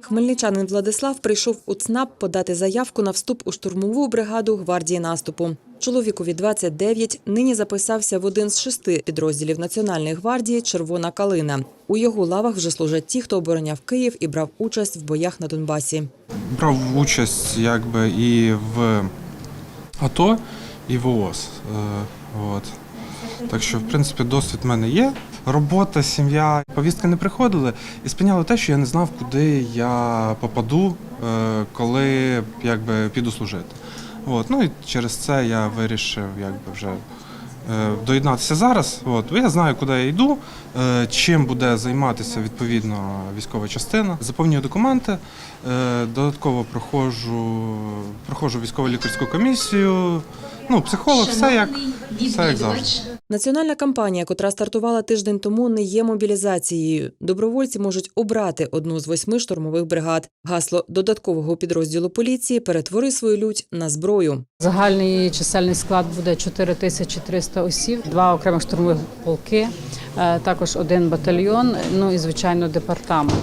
Хмельничанин Владислав прийшов у ЦНАП подати заявку на вступ у штурмову бригаду гвардії наступу. Чоловікові 29 нині записався в один з шести підрозділів Національної гвардії Червона калина. У його лавах вже служать ті, хто обороняв Київ і брав участь в боях на Донбасі. брав участь якби і в АТО, і в ООС. Е, От. Так що, в принципі, досвід в мене є. Робота, сім'я, повістки не приходили і спиняло те, що я не знав, куди я попаду, е, коли якби, піду служити. От. Ну і через це я вирішив якби, вже доєднатися зараз. От. Я знаю, куди я йду, е, чим буде займатися відповідно військова частина. Заповнюю документи, е, додатково проходжу, проходжу військово-лікарську комісію. Ну, психолог, все як, все як завжди. Національна кампанія, котра стартувала тиждень тому, не є мобілізацією. Добровольці можуть обрати одну з восьми штурмових бригад. Гасло додаткового підрозділу поліції перетвори свою лють на зброю. Загальний чисельний склад буде 4300 осіб, два окремих штурмових полки, е, також один батальйон, ну і звичайно департамент.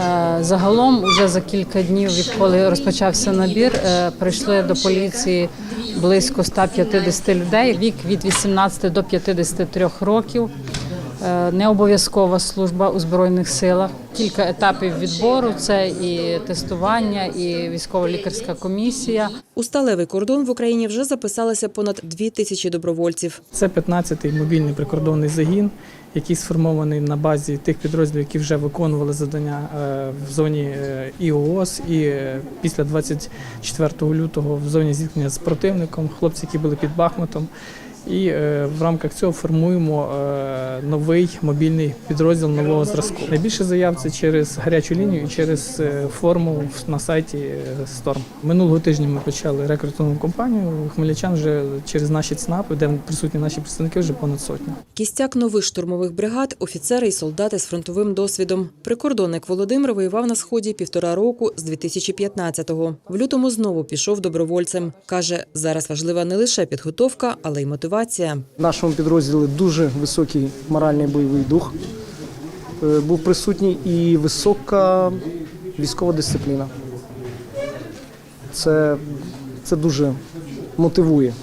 Е, Загалом, вже за кілька днів, відколи розпочався набір, е, прийшли до поліції близько 150 людей. Вік від 18 до 53 років. Е, Не обов'язкова служба у збройних силах. Кілька етапів відбору: це і тестування, і військово-лікарська комісія. У сталевий кордон в Україні вже записалося понад дві тисячі добровольців. Це 15-й мобільний прикордонний загін, який сформований на базі тих підрозділів, які вже виконували завдання е, в зоні е, і ООС, і після 24 лютого в зоні зіткнення з противником, хлопці, які були під Бахмутом. І е, в рамках цього формуємо е, новий мобільний підрозділ нового зразку. Найбільше заяв це через гарячу лінію і через е, форму на сайті Storm. Минулого тижня ми почали рекрутингову кампанію. Хмельничан вже через наші ЦНАПи, де присутні наші представники, вже понад сотню. Кістяк нових штурмових бригад, офіцери і солдати з фронтовим досвідом. Прикордонник Володимир воював на сході півтора року з 2015-го. В лютому знову пішов добровольцем. Каже, зараз важлива не лише підготовка, але й мотивація. В нашому підрозділі дуже високий моральний бойовий дух. Е, Був присутній і висока військова дисципліна. Це, це дуже мотивує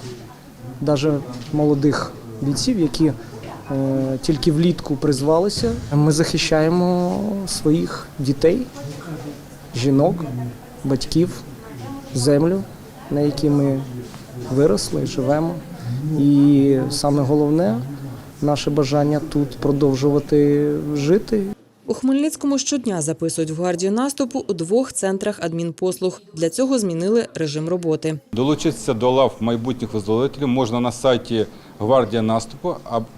навіть молодих бійців, які е, тільки влітку призвалися. Ми захищаємо своїх дітей, жінок, батьків, землю, на якій ми виросли, живемо. І саме головне наше бажання тут продовжувати жити. У Хмельницькому щодня записують в гвардію наступу у двох центрах адмінпослуг. Для цього змінили режим роботи. Долучитися до лав майбутніх визволителів можна на сайті Гвардія наступу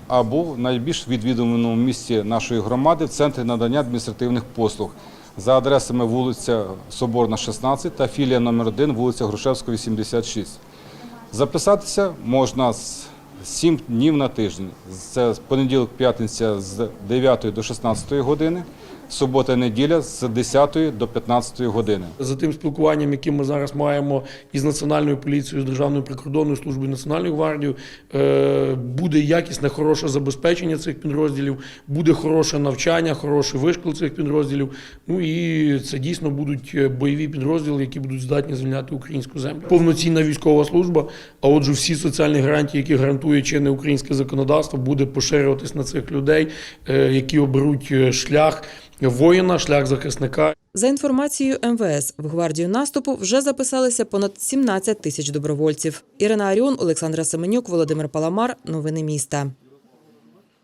або в найбільш відвідуваному місці нашої громади в центрі надання адміністративних послуг за адресами вулиця Соборна, 16 та філія номер 1 вулиця Грушевська, 86. Записатися можна з 7 днів на тиждень. Це з понеділок, п'ятниця з 9 до 16 години, субота, неділя з 10 до 15 години. За тим спілкуванням, яке ми зараз маємо із Національною поліцією, з Державною прикордонною службою Національною гвардією, е, буде якісне, хороше забезпечення цих підрозділів, буде хороше навчання, хороший вишкіл цих підрозділів. Ну і це дійсно будуть е, бойові підрозділи, які будуть здатні звільняти українську землю. Повноцінна військова служба. А отже, всі соціальні гарантії, які гарантує чинне українське законодавство, буде поширюватись на цих людей, е, які оберуть шлях воїна, шлях захисника. За інформацією МВС, в гвардію наступу вже записалися понад 17 тисяч добровольців. Ірина Аріон, Олександра Семенюк, Володимир Паламар. Новини міста.